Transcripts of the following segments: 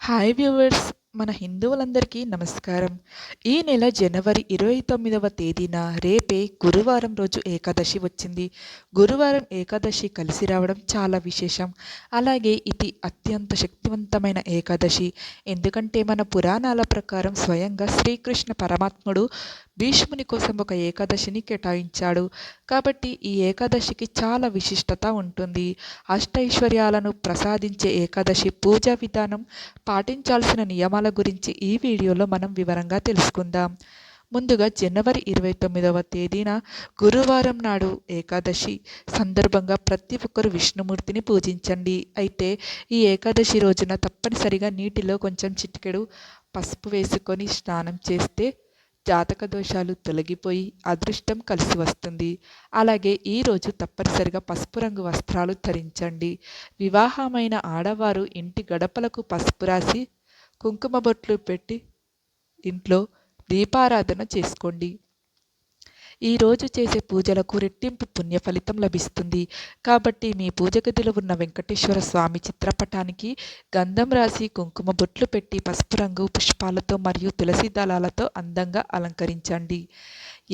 hi viewers మన హిందువులందరికీ నమస్కారం. ఈ నెల జనవరి ఇరవై తొమ్మిదవ తేదీన రేపే గురువారం రోజు ఏకాదశి వచ్చింది. గురువారం ఏకాదశి కలిసి రావడం చాలా విశేషం. అలాగే ఇది అత్యంత శక్తివంతమైన ఏకాదశి. ఎందుకంటే మన పురాణాల ప్రకారం స్వయంగా శ్రీకృష్ణ పరమాత్ముడు భీష్ముని కోసం ఒక ఏకాదశిని కేటాయించాడు. కాబట్టి ఈ ఏకాదశికి చాలా విశిష్టత ఉంటుంది. అష్టైశ్వర్యాలను ప్రసాదించే ఏకాదశి పూజా విధానం పాటించాల్సిన నియమాల గురించి ఈ వీడియోలో మనం వివరంగా తెలుసుకుందాం. ముందుగా జనవరి ఇరవై తొమ్మిదవ తేదీన గురువారం నాడు ఏకాదశి. సందర్భంగా ప్రతి ఒక్కరు విష్ణుమూర్తిని పూజించండి. అయితే ఈ ఏకాదశి రోజున తప్పనిసరిగా నీటిలో కొంచెం చిటికెడు పసుపు వేసుకొని స్నానం చేస్తే జాతక దోషాలు తొలగిపోయి అదృష్టం కలిసి వస్తుంది. అలాగే ఈరోజు తప్పనిసరిగా పసుపు రంగు వస్త్రాలు ధరించండి. వివాహమైన ఆడవారు ఇంటి గడపలకు పసుపు రాసి కుంకుమ బొట్లు పెట్టి ఇంట్లో దీపారాధన చేసుకోండి. ఈరోజు చేసే పూజలకు రెట్టింపు పుణ్య ఫలితం లభిస్తుంది. కాబట్టి మీ పూజ గదిలో ఉన్న వెంకటేశ్వర స్వామి చిత్రపటానికి గంధం రాసి కుంకుమ బొట్లు పెట్టి పసుపు రంగు పుష్పాలతో మరియు తులసి దళాలతో అందంగా అలంకరించండి.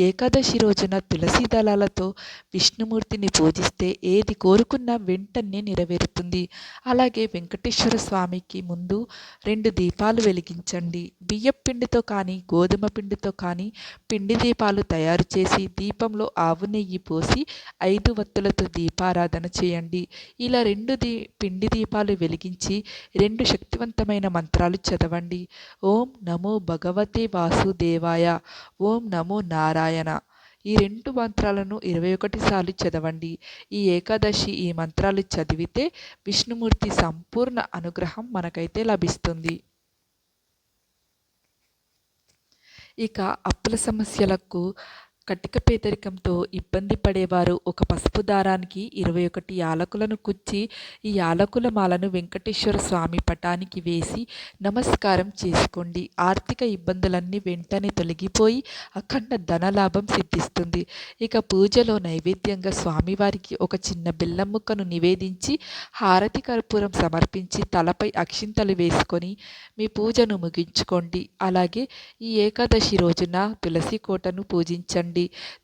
ఏకాదశి రోజున తులసి దళాలతో విష్ణుమూర్తిని పూజిస్తే ఏది కోరుకున్నా వెంటనే నెరవేరుతుంది. అలాగే వెంకటేశ్వర స్వామికి ముందు రెండు దీపాలు వెలిగించండి. బియ్యం పిండితో కానీ గోధుమ పిండితో కానీ పిండి దీపాలు తయారు చేసి దీపంలో ఆవు నెయ్యి పోసి ఐదు వత్తులతో దీపారాధన చేయండి. ఇలా రెండు దీ పిండి దీపాలు వెలిగించి రెండు శక్తివంతమైన మంత్రాలు చదవండి. ఓం నమో భగవతే వాసుదేవాయ ఓం నమో నారాయణ. ఈ రెండు మంత్రాలను ఇరవై ఒకటి సార్లు చదవండి. ఈ ఏకాదశి ఈ మంత్రాలు చదివితే విష్ణుమూర్తి సంపూర్ణ అనుగ్రహం మనకైతే లభిస్తుంది. ఇక అప్పుల సమస్యలకు కటిక పేదరికంతో ఇబ్బంది పడేవారు ఒక పసుపు దారానికి ఇరవై ఒకటి యాలకులను కుచ్చి ఈ యాలకుల మాలను వెంకటేశ్వర స్వామి పటానికి వేసి నమస్కారం చేసుకోండి. ఆర్థిక ఇబ్బందులన్నీ వెంటనే తొలగిపోయి అఖండ ధనలాభం సిద్ధిస్తుంది. ఇక పూజలో నైవేద్యంగా స్వామివారికి ఒక చిన్న బెల్లం ముక్కను నివేదించి హారతి కర్పూరం సమర్పించి తలపై అక్షింతలు వేసుకొని మీ పూజను ముగించుకోండి. అలాగే ఈ ఏకాదశి రోజున తులసి కోటను పూజించండి.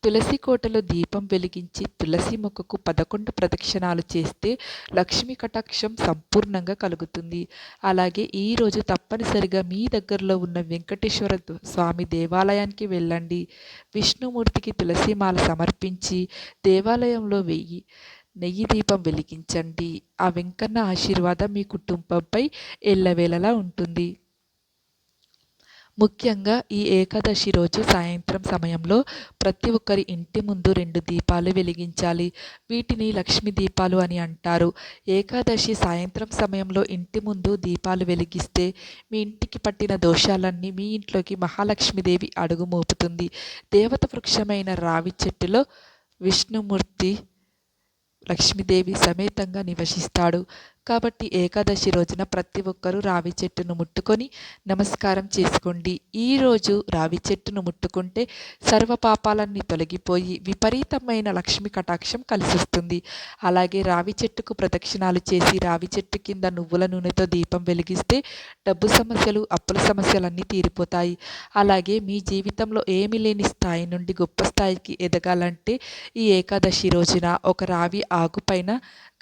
తులసి కోటలో దీపం వెలిగించి తులసి మొక్కకు పదకొండు ప్రదక్షిణాలు చేస్తే లక్ష్మీ కటాక్షం సంపూర్ణంగా కలుగుతుంది. అలాగే ఈరోజు తప్పనిసరిగా మీ దగ్గరలో ఉన్న వెంకటేశ్వర స్వామి దేవాలయానికి వెళ్ళండి. విష్ణుమూర్తికి తులసి మాల సమర్పించి దేవాలయంలో వెయ్యి నెయ్యి దీపం వెలిగించండి. ఆ వెంకన్న ఆశీర్వాదం మీ కుటుంబంపై ఎల్లవేళలా ఉంటుంది. ముఖ్యంగా ఈ ఏకాదశి రోజు సాయంత్రం సమయంలో ప్రతి ఒక్కరి ఇంటి ముందు రెండు దీపాలు వెలిగించాలి. వీటిని లక్ష్మీ దీపాలు అని అంటారు. ఏకాదశి సాయంత్రం సమయంలో ఇంటి ముందు దీపాలు వెలిగిస్తే మీ ఇంటికి పట్టిన దోషాలన్నీ మీ ఇంట్లోకి మహాలక్ష్మీదేవి అడుగు మోపుతుంది. దేవత వృక్షమైన రావి చెట్టులో విష్ణుమూర్తి లక్ష్మీదేవి సమేతంగా నివసిస్తాడు. కాబట్టి ఏకాదశి రోజున ప్రతి ఒక్కరూ రావి చెట్టును ముట్టుకొని నమస్కారం చేసుకోండి. ఈరోజు రావి చెట్టును ముట్టుకుంటే సర్వ పాపాలన్నీ తొలగిపోయి విపరీతమైన లక్ష్మి కటాక్షం కలిసిస్తుంది. అలాగే రావి చెట్టుకు ప్రదక్షిణాలు చేసి రావి చెట్టు కింద నువ్వుల నూనెతో దీపం వెలిగిస్తే డబ్బు సమస్యలు అప్పుల సమస్యలన్నీ తీరిపోతాయి. అలాగే మీ జీవితంలో ఏమీ లేని స్థాయి నుండి గొప్ప స్థాయికి ఎదగాలంటే ఈ ఏకాదశి రోజున ఒక రావి ఆకుపైన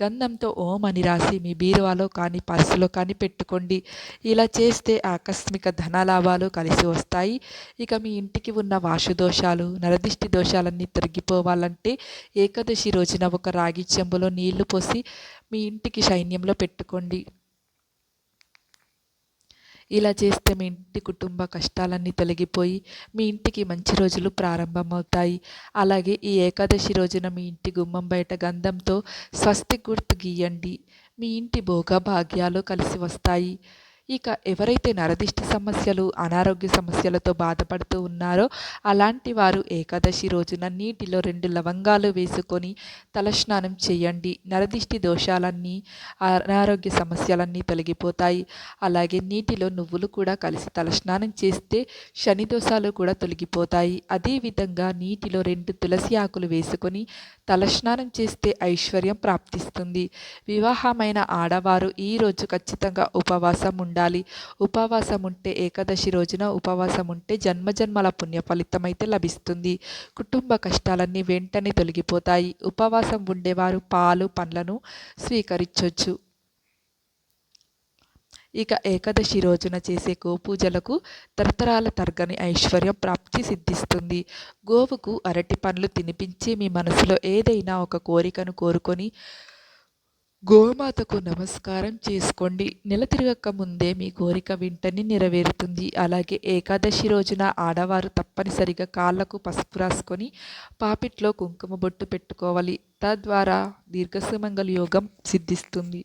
గంధంతో ఓం అని రాసి మీ బీరువాలో కానీ పర్సులో కానీ పెట్టుకోండి. ఇలా చేస్తే ఆకస్మిక ధనలాభాలు కలిసి వస్తాయి. ఇక మీ ఇంటికి ఉన్న వాషు దోషాలు నరదిష్టి దోషాలన్నీ తొలగిపోవాలంటే ఏకాదశి రోజున ఒక రాగి చెంబులో నీళ్ళు పోసి మీ ఇంటికి సైన్యంలో పెట్టుకోండి. ఇలా చేస్తే మీ ఇంటి కుటుంబ కష్టాలన్నీ తొలగిపోయి మీ ఇంటికి మంచి రోజులు ప్రారంభమవుతాయి. అలాగే ఈ ఏకాదశి రోజున మీ ఇంటి గుమ్మం బయట గంధంతో స్వస్తి గుర్తు గీయండి. మీ ఇంటి భోగభాగ్యాలు కలిసి వస్తాయి. ఇక ఎవరైతే నరదిష్టి సమస్యలు అనారోగ్య సమస్యలతో బాధపడుతూ ఉన్నారో అలాంటి వారు ఏకాదశి రోజున నీటిలో రెండు లవంగాలు వేసుకొని తలస్నానం చేయండి. నరదిష్టి దోషాలన్నీ అనారోగ్య సమస్యలన్నీ తొలగిపోతాయి. అలాగే నీటిలో నువ్వులు కూడా కలిసి తలస్నానం చేస్తే శని దోషాలు కూడా తొలగిపోతాయి. అదేవిధంగా నీటిలో రెండు తులసి ఆకులు వేసుకొని తలస్నానం చేస్తే ఐశ్వర్యం ప్రాప్తిస్తుంది. వివాహమైన ఆడవారు ఈరోజు ఖచ్చితంగా ఉపవాసం ఉండాలి ఉండాలి. ఉపవాసం ఉంటే ఏకాదశి రోజున ఉపవాసం ఉంటే జన్మజన్మల పుణ్య ఫలితం అయితే లభిస్తుంది. కుటుంబ కష్టాలన్నీ వెంటనే తొలగిపోతాయి. ఉపవాసం ఉండేవారు పాలు పండ్లను స్వీకరించవచ్చు ఇక ఏకాదశి రోజున చేసే గోపూజలకు తరతరాల తరగని ఐశ్వర్యం ప్రాప్తి సిద్ధిస్తుంది. గోవుకు అరటి పండ్లు తినిపించి మీ మనసులో ఏదైనా ఒక కోరికను కోరుకొని గోమాతకు నమస్కారం చేసుకోండి. నెల తిరగక ముందే మీ కోరిక వెంటనే నెరవేరుతుంది. అలాగే ఏకాదశి రోజున ఆడవారు తప్పనిసరిగా కాళ్ళకు పసుపు రాసుకొని పాపిట్లో కుంకుమ బొట్టు పెట్టుకోవాలి. తద్వారా దీర్ఘసుమంగళ యోగం సిద్ధిస్తుంది.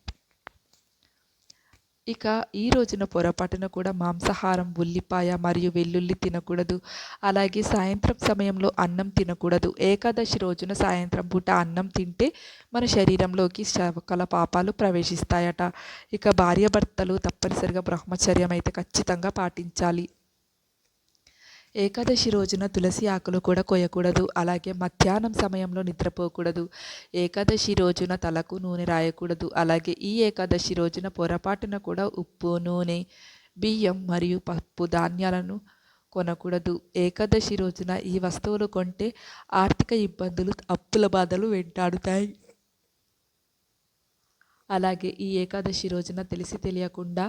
ఇక ఈ రోజున పొరపాటున కూడా మాంసాహారం ఉల్లిపాయ మరియు వెల్లుల్లి తినకూడదు. అలాగే సాయంత్రం సమయంలో అన్నం తినకూడదు. ఏకాదశి రోజున సాయంత్రం పూట అన్నం తింటే మన శరీరంలోకి శవకల పాపాలు ప్రవేశిస్తాయట. ఇక భార్యాభర్తలు తప్పనిసరిగా బ్రహ్మచర్యం అయితే ఖచ్చితంగా పాటించాలి. ఏకాదశి రోజున తులసి ఆకులు కూడా కొయ్యకూడదు. అలాగే మధ్యాహ్నం సమయంలో నిద్రపోకూడదు. ఏకాదశి రోజున తలకు నూనె రాయకూడదు. అలాగే ఈ ఏకాదశి రోజున పొరపాటున కూడా ఉప్పు నూనె బియ్యం మరియు పప్పు ధాన్యాలను కొనకూడదు. ఏకాదశి రోజున ఈ వస్తువులు కొంటే ఆర్థిక ఇబ్బందులు అప్పుల బాధలు వెంటాడుతాయి. అలాగే ఈ ఏకాదశి రోజున తెలిసి తెలియకుండా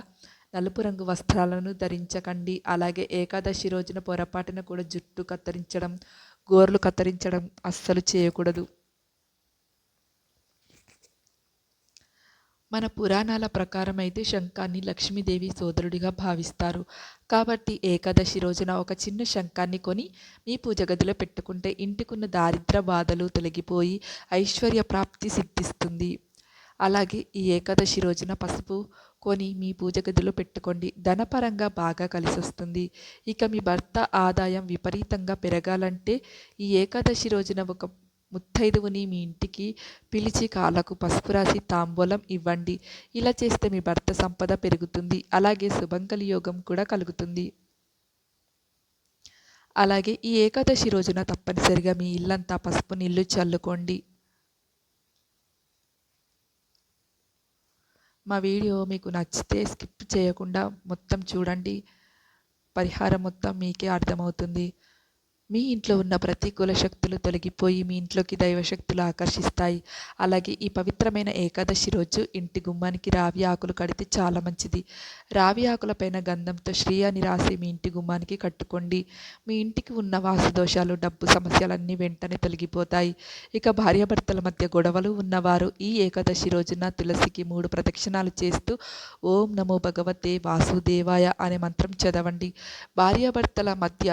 నలుపు రంగు వస్త్రాలను ధరించకండి. అలాగే ఏకాదశి రోజున పొరపాటున కూడా జుట్టు కత్తిరించడం గోర్లు కత్తిరించడం అస్సలు చేయకూడదు. మన పురాణాల ప్రకారం అయితే శంఖాన్ని లక్ష్మీదేవి సోదరుడిగా భావిస్తారు. కాబట్టి ఏకాదశి రోజున ఒక చిన్న శంఖాన్ని కొని మీ పూజ గదిలో పెట్టుకుంటే ఇంటికున్న దారిద్ర బాధలు తొలగిపోయి ఐశ్వర్య ప్రాప్తి సిద్ధిస్తుంది. అలాగే ఈ ఏకాదశి రోజున పసుపు కొని మీ పూజ గదిలో పెట్టుకోండి. ధనపరంగా బాగా కలిసొస్తుంది ఇక మీ భర్త ఆదాయం విపరీతంగా పెరగాలంటే ఈ ఏకాదశి రోజున ఒక ముత్తైదువుని మీ ఇంటికి పిలిచి కాళ్ళకు పసుపు రాసి తాంబూలం ఇవ్వండి. ఇలా చేస్తే మీ భర్త సంపద పెరుగుతుంది. అలాగే శుభంకలి యోగం కూడా కలుగుతుంది. అలాగే ఈ ఏకాదశి రోజున తప్పనిసరిగా మీ ఇల్లంతా పసుపు నీళ్ళు చల్లుకోండి. మా వీడియో మీకు నచ్చితే స్కిప్ చేయకుండా మొత్తం చూడండి. పరిహారం మొత్తం మీకే అర్థమవుతుంది. మీ ఇంట్లో ఉన్న ప్రతికూల శక్తులు తొలగిపోయి మీ ఇంట్లోకి దైవశక్తులు ఆకర్షిస్తాయి. అలాగే ఈ పవిత్రమైన ఏకాదశి రోజు ఇంటి గుమ్మానికి రావి ఆకులు కడితే చాలా మంచిది. రావి ఆకులపైన గంధంతో శ్రీ అని రాసి మీ ఇంటి గుమ్మానికి కట్టుకోండి. మీ ఇంటికి ఉన్న వాసుదోషాలు డబ్బు సమస్యలన్నీ వెంటనే తొలగిపోతాయి. ఇక భార్యాభర్తల మధ్య గొడవలు ఉన్నవారు ఈ ఏకాదశి రోజున తులసికి మూడు ప్రదక్షిణాలు చేస్తూ ఓం నమో భగవతే వాసుదేవాయ అనే మంత్రం చదవండి. భార్యాభర్తల మధ్య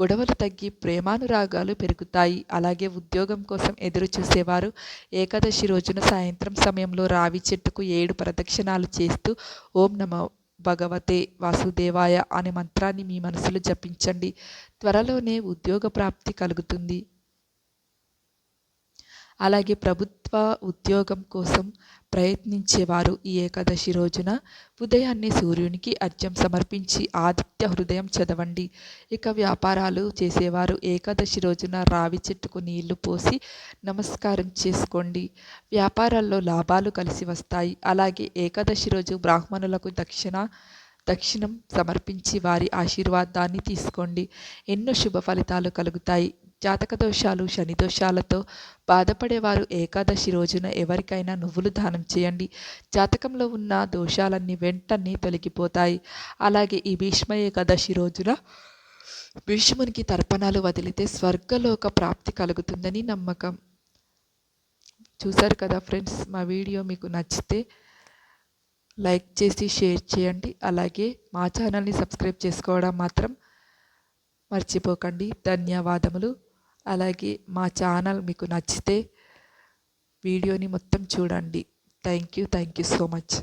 గొడవలు తగ్గి ప్రేమానురాగాలు పెరుగుతాయి. అలాగే ఉద్యోగం కోసం ఎదురు చూసేవారు ఏకాదశి రోజున సాయంత్రం సమయంలో రావి చెట్టుకు ఏడు ప్రదక్షిణాలు చేస్తూ ఓం నమ భగవతే వాసుదేవాయ అనే మంత్రాన్ని మీ మనసులో జపించండి. త్వరలోనే ఉద్యోగ ప్రాప్తి కలుగుతుంది. అలాగే ప్రభుత్వ ఉద్యోగం కోసం ప్రయత్నించేవారు ఈ ఏకాదశి రోజున. ఉదయాన్నే సూర్యునికి అర్ఘ్యం సమర్పించి ఆదిత్య హృదయం చదవండి. ఇక వ్యాపారాలు చేసేవారు ఏకాదశి రోజున రావి చెట్టుకు నీళ్ళు పోసి నమస్కారం చేసుకోండి. వ్యాపారాల్లో లాభాలు కలిసి వస్తాయి. అలాగే ఏకాదశి రోజు బ్రాహ్మణులకు దక్షిణ దక్షిణం సమర్పించి వారి ఆశీర్వాదాన్ని తీసుకోండి. ఎన్నో శుభ ఫలితాలు కలుగుతాయి. జాతక దోషాలు శని దోషాలతో బాధపడేవారు ఏకాదశి రోజున ఎవరికైనా నువ్వులు దానం చేయండి. జాతకంలో ఉన్న దోషాలన్నీ వెంటనే తొలగిపోతాయి. అలాగే ఈ భీష్మ ఏకాదశి రోజున భీష్మునికి తర్పణాలు వదిలితే స్వర్గలోక ప్రాప్తి కలుగుతుందని నమ్మకం. చూశారు కదా ఫ్రెండ్స్ మా వీడియో మీకు నచ్చితే లైక్ చేసి షేర్ చేయండి. అలాగే మా ఛానల్ని సబ్స్క్రైబ్ చేసుకోవడం మాత్రం మర్చిపోకండి. ధన్యవాదములు. అలాగే మా ఛానల్ మీకు నచ్చితే వీడియోని మొత్తం చూడండి. Thank you. Thank you so much.